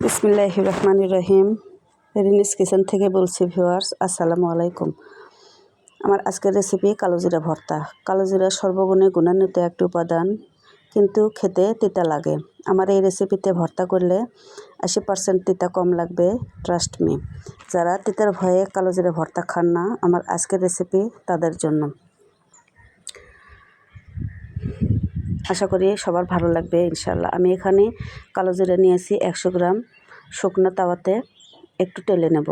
বিসমিল্লাহ রহমান রহিম। রিনিস কিচেন থেকে বলছি, ভিউয়ার্স, আসসালামু আলাইকুম। আমার আজকের রেসিপি কালো জিরা ভর্তা। কালো জিরা সর্বগুণে গুণান্বিত একটি উপাদান, কিন্তু খেতে তিতা লাগে। আমার এই রেসিপিতে ভর্তা করলে আশি পার্সেন্ট তিতা কম লাগবে ট্রাস্ট মি যারা তিতার ভয়ে কালো জিরা ভর্তা খান না, আমার আজকের রেসিপি তাদের জন্য। আশা করি সবার ভালো লাগবে ইনশাল্লাহ আমি এখানে কালো জিরা নিয়েছি একশো গ্রাম, শুকনো তাওয়াতে একটু টেলে নেব।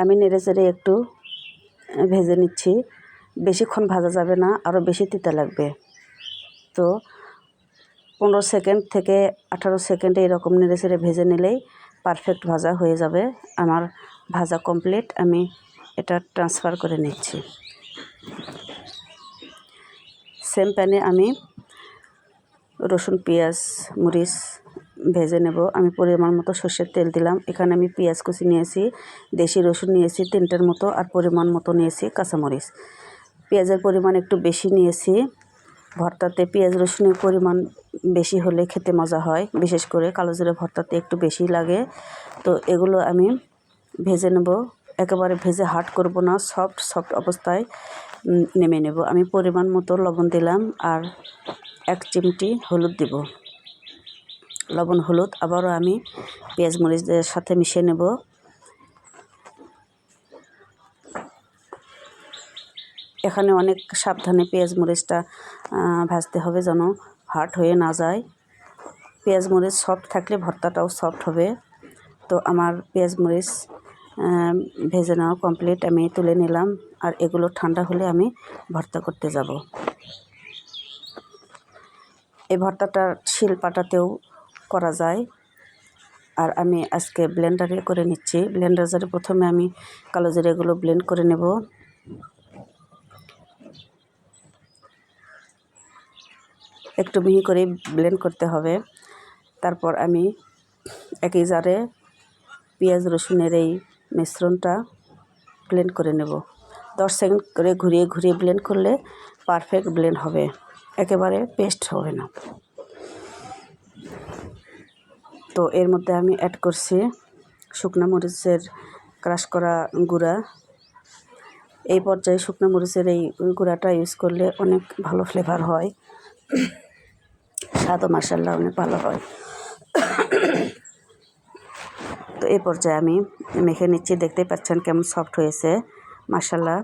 আমি নেড়ে চেড়ে একটু ভেজে নিচ্ছি। বেশিক্ষণ ভাজা যাবে না, আরও বেশি তিতা লাগবে। তো পনেরো সেকেন্ড থেকে আঠারো সেকেন্ডে এরকম নেড়ে চেড়ে ভেজে নিলেই পারফেক্ট ভাজা হয়ে যাবে। আমার ভাজা কমপ্লিট আমি এটা ট্রান্সফার করে নিচ্ছি। সেম প্যানে আমি রসুন, পেঁয়াজ, মরিচ ভেজে নেব। আমি পরিমাণ মতো সর্ষের তেল দিলাম। এখানে আমি পেঁয়াজ কুচি নিয়েছি, দেশি রসুন নিয়েছি তিনটের মতো, আর পরিমাণ মতো নিয়েছি কাঁচামরিচ। পেঁয়াজের পরিমাণ একটু বেশি নিয়েছি। ভর্তাতে পেঁয়াজ রসুনের পরিমাণ বেশি হলে খেতে মজা হয়। বিশেষ করে কালো জিরে ভর্তাতে একটু বেশি লাগে। তো এগুলো আমি ভেজে নেব। একেবারে ভেজে হাট করব না সফট সফট অবস্থায় নেমে নেব। আমি পরিমাণ মতো লবণ দিলাম আর এক চিমটি হলুদ দিব। লবণ, হলুদ আবারও আমি পেঁয়াজ মরিচের সাথে মিশিয়ে নেব। এখানে অনেক সাবধানে পেঁয়াজ মরিচটা ভাজতে হবে যেন হার্ড হয়ে না যায়। পেঁয়াজ মরিচ সফট থাকলে ভর্তাটাও সফট হবে। তো আমার পেঁয়াজ মরিচ ভেজে নেওয়া কমপ্লিট আমি তুলে নিলাম। আর এগুলো ঠান্ডা হলে আমি ভর্তা করতে যাব। এই ভর্তাটা শিল পাটাতেও করা যায়। আর আমি আজকে ব্লেন্ডারে করে নিচ্ছি। ব্লেন্ডারে প্রথমে আমি কালো জিরেগুলো ব্লেন্ড করে নেব। একটু মিহি করে ব্লেন্ড করতে হবে। তারপর আমি একই জারে পেঁয়াজ রসুনের এই মিশ্রণটা ব্লেন্ড করে নেব। দশ সেকেন্ড করে ঘুরিয়ে ঘুরিয়ে ব্লেন্ড করলে পারফেক্ট ব্লেন্ড হবে। একেবারে পেস্ট হবে না। তো এর মধ্যে আমি অ্যাড করছি শুকনো মরিচের ক্রাশ করা গুঁড়া। এই পর্যায়ে শুকনো মরিচের এই গুঁড়াটা ইউজ করলে অনেক ভালো ফ্লেভার হয়। স্বাদও মার্শাল্লাহ অনেক ভালো হয়। তো এই পর্যায়ে আমি মেখে নিচ্ছি। দেখতেই পাচ্ছেন কেমন সফট হয়েছে। মার্শাল্লাহ